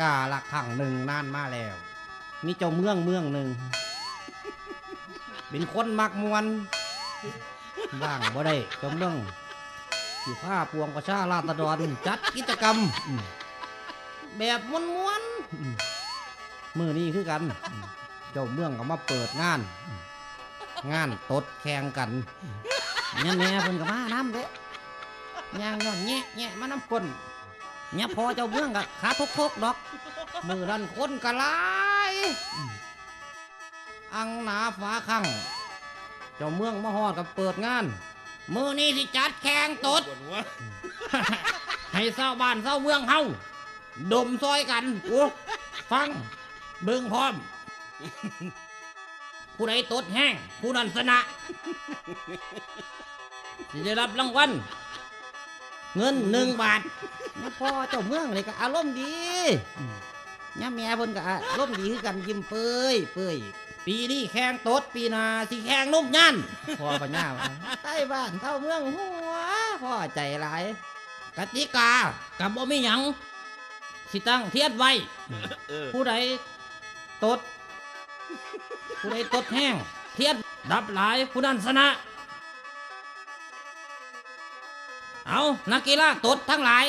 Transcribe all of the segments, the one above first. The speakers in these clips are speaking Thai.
กาละครั้งหนึ่งนานมาแล้ว มีเจ้าเมืองเมืองหนึ่ง เป็นคนมักมวนว่างบ่ได้เจ้าเมืองสิผ้าปวงประชาราษฎรจัดกิจกรรม แบบมวนมวนมือนี้คือกัน เจ้าเมืองก็มาเปิดงาน งานตดแข่งกันเนี่ยแม่เพิ่นก็มาน้ำเด้ย่างย้อนแงะแงะมาน้ำก้น เนี่ยพอเจ้าเมืองก็ขาทุกทกๆดอก มือนั้นคนกะลายอืมอังหนาฟ้าขังเจ้าเมืองมาฮอดกับเปิดงาน มือนี้สิจัดแข่งตดปวดหัวให้เศร้าบ้านเศร้าเมืองเฮาดมซอยกันโอ้ฟัง เบิ่งพร้อม ผู้ใดตดแห้ง ผู้นั้นชนะสิได้รับรางวัลเงินหนึ่งบาท นะพ่อเจ้าเมืองนี่ก็อารมณ์ดีย่าแม่เพิ่นก็อารมณ์ดีคือกันยิ้มเปื่อยเปื่อยปีนี้แข่งตดปีหน้าสิแข่งนุ่มยันพ่อปัญญาว่าใต้บ้านเท่าเมืองหัวพ่อใจหลายกติกากับบ่มีหยังสิตั้งเทียนไว้เออผู้ใดตด ผู้ใดตดแห้ง เทียนดับหลายผู้นั้นชนะ เอานักกีฬาตดทั้งหลาย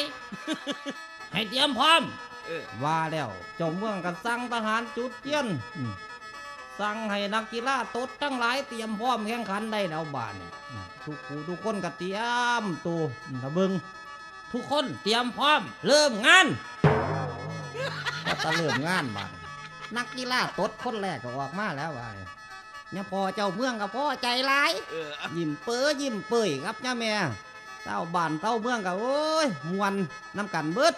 ให้เตรียมพร้อมเออว่าแล้วเจ้าเมืองกันสั่งทหารจุดเทียนอืมสั่งให้นักกีฬาตดทั้งหลายเตรียมพร้อมแข่งขันได้แล้วบานนี่อืมทุกผู้ทุกคนก็เตรียมตัวอืมถ้าเบิงทุกคนเตรียมพร้อม เริ่มงานก็จะเริ่มงานบานนักกีฬาตดคนแรกก็ออกมาแล้วว่าเนี่ยพอเจ้าเมืองกับพ่อใจร้ายเออยิ้มเปื้อยิ้มเปื่อยครับย่าแม่เต้าบ้านเต้าเมืองกับโอ้ยมวนน้ำกันเบิด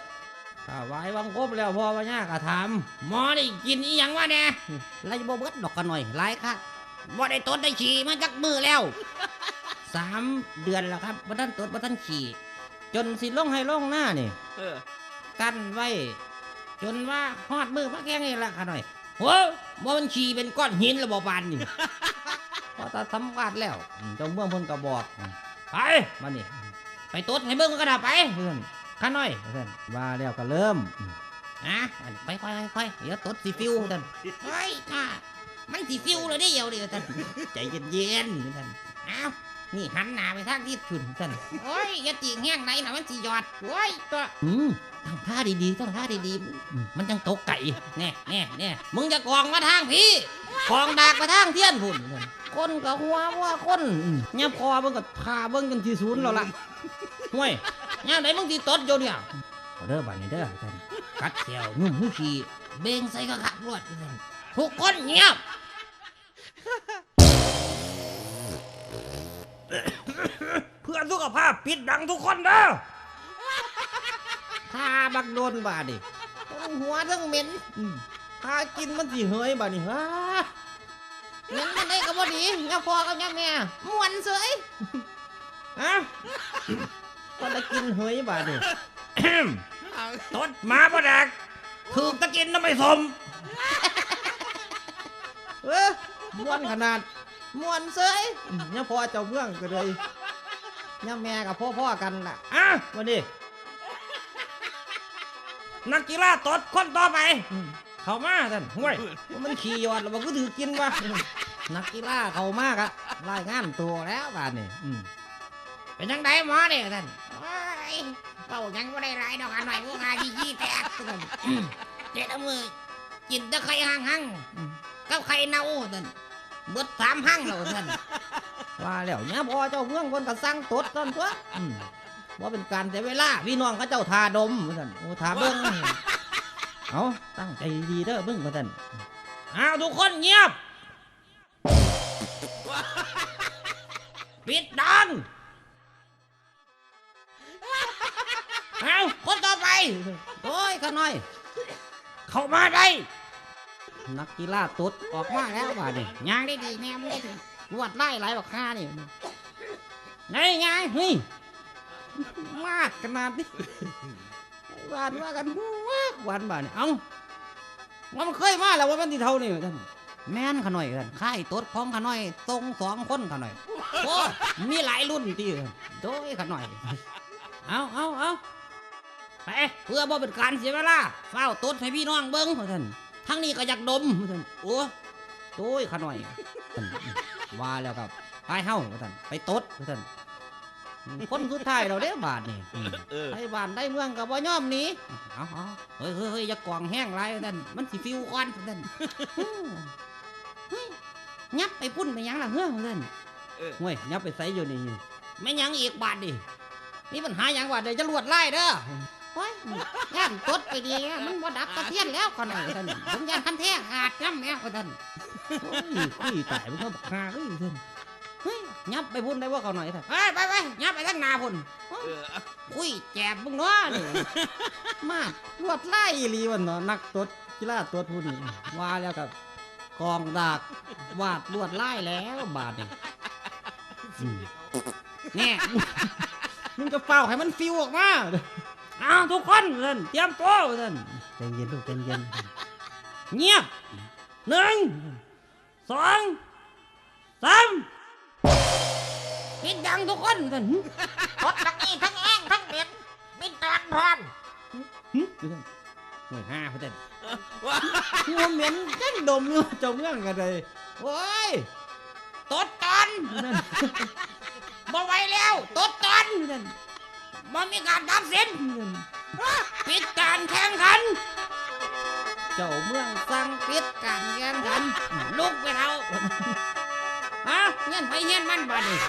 ถ้าไหววังครบแล้วพ่อว่าย่าก็ถามหมอได้กินอีหยังวะเนี่ยไรบ่เบิดดอกกันหน่อยหลายคักบ่ได้ตดได้ฉี่มาจักมือแล้วสามเดือนแล้วครับบ่ทันตดบ่ทันฉี่จนสิลงให้ลงหน้านี่เออกันไว้ จนว่าฮอดมือพระแกงนี่ละค่ะหน่อยโอ้บ่มันฉี่เป็นก้อนหินแล้วบ่ปานนี่พอตาทำวาดแล้วอืมเจ้าเมืองเพิ่นก็บอกอืมไปมานี่ ไปตดให้เบิ่งก็ได้ไปเพื่อนข้าน้อยเพื่อนว่าแล้วก็เริ่มอืมอะไปค่อยๆค่อยๆเดี๋ยวตดสิฟิวท่านเฮ้ยน่ามันสิฟิวเลยเด้เดียวเดียวท่านใจเย็นๆท่านอ้าวนี่หันหน้าไปทางที่ขึ้นท่านโอ้ยอย่าตีแห้งไหนนะมันสิหยอดโอ้ยตัวอืมต้องท่าดีๆต้องท่าดีๆอืมมันจังตกไก่แน่แน่แน่มึงจะกองมาทางพี่กองดากไปทางเทียนพุ่น คนกับหัวว่าคนเนี่ยพอเบิ่งกับพาเบิ่งกันที่ศูนย์แล้วล่ะห่วยเนี่ยไหนมึงที่ตดอยู่เนี่ยเอาเด้อบัดนี้เด้อท่านกัดแขวนุ่มหูขี้เบ่งใส่กระขับรวดท่านทุกคนเงียบเพื่อสุขภาพปิดดังทุกคนเด้อถ้าบักโดนบาดดิทั้งหัวทั้งเหม็นอืมถ้ากินมันสิเหยบาดนี่ฮะ เงินมันได้ก็บ่ดีย่าพ่อกับย่าแม่ม่วนเสยฮะก็ได้กินเฮยบาดนี่เอาตดหมาบ่ดักถูกตะกินน้ำไม่สมเอ้อม่วนขนาดม่วนเสยย่าพ่อเจ้าเมืองก็เลยย่าแม่กับพ่อพ่อๆกันล่ะอะวันนี้นักกีฬาตดคนต่อไปอืมเข้ามาท่านห่วยว่ามันขี่ยอดแล้วมันก็ถือกินวะ นักกีฬาเขามากอะรายงานตัวแล้วบาดนี่อืมเป็นยังไงหมอเนี่ยท่านโอ้ยเป่ายังไม่ได้ไรดอกอันหน่อยพวกงานยี่ยี่แตกท่านอืมเจ็ดเอามือกินแตะไคร้ห่างหังๆอืมกับไข่เน่าท่านเบิดสามหั่งแล้วท่านว่าแล้วเนี่ยพอเจ้าเมืองคนก็สั่งตดตอนตัวอืมว่าเป็นการแต่เวลาพี่น้องเขาเจ้าทาดมท่านโอ้ทาเบิ้งเอาตั้งใจดีเด้อเบิ้งท่านเอาทุกคนเงียบ ปิดดังเอาคนต่อไป โอ้ยข้าน้อย เข้ามาได้ นักกีฬาตุดออกมาแล้วบาดนี่ยางได้ดีแน่ไม่ได้ถึงรวดไล่หลายบักฆ่านี่ไงไงเฮ้ยมากขนาดนี้วานว่ากันมากวันบาดนี่เอ้าว่ามันเคยมาแล้วว่ามันที่เท่านี่ท่าน แม่นขน่อยท่านค่ายตดของขน่อยตรงสองคนขน่อยโอ้มีหลายรุ่นที่โดยขน่อย เอาเอาเอาไปเพื่อบ่เป็นการเสียเวลาเฝ้าวตดให้พี่น้องเบิ่งว่าท่านทั้งนี้ก็อยากดมว่าท่านโอ้โต้ยขาหน่อยท่านว่าแล้วครับไปเฮ้าว่าท่านไปตดว่าท่านคนสุดท้ายเราเด้อบาทนี่เออไอ้บ้านได้เมืองกับบ่ยอมหนี้เอาเอาเฮ้ยเฮ้ยเฮ้ยอย่ากวางแห้งไรนั่นมันสิฟิวก่อนนั่น เฮ้ยยับไปพุ่นไปหยังล่ะเฮ้ยนั่นเออห่วยยับไปใส่อยู่นี่ไม่หยังอีกบาทดิมีปัญหาหยังบาดเดี๋ยวจะลวดไล่เด้อโอ้ยย่านตดไปดีอะมันบ่ดับตะเทียนแล้วขอหน่อยท่านผมย่านคันแท้ขาดน้ำแม่ท่านโอ้ยคุยตายมันก็บักฮาเอ้ยท่านเฮ้ยยับไปพุ่นได้ว่าเขาหน่อยท่านเฮ้ยไปไปยับไปทั้งหนาพุ่นเออคุยแจบมึงเนาะนี่มาลวดไล่อีหลีวันเนาะนักตดกีฬาตดผู้นี่ว่าแล้วกับ กองดากวาดลวดไล่แล้วบาดนี่อืมแน่มึงจะเฝ้าให้มันฟิวออกมาอ้าวทุกคนเพื่อนเตรียมตัวเพื่อนใจเย็นลูกใจเย็นเงียบหนึ่งสองสามปิดดังทุกคนเพื่อนรถทั้งนี้ทั้งแห้งทั้งเหม็นมินตอนพร้อมหึเพื่อนหน่วยห้าเพื่อนว้า หัวเหม็นยังดมอยู่เจ้าเมืองกันเลยโอ้ยตดตอนนั่นบ่ไหวแล้วตดตอนนั่นมันมีการดับเส้นนั่นปิดการแข่งขัน เจ้าเมืองสั่งปิดการแข่งขันลุกไปเท่าฮะเงี้ยนไปเงี้ยนมันบัดนี้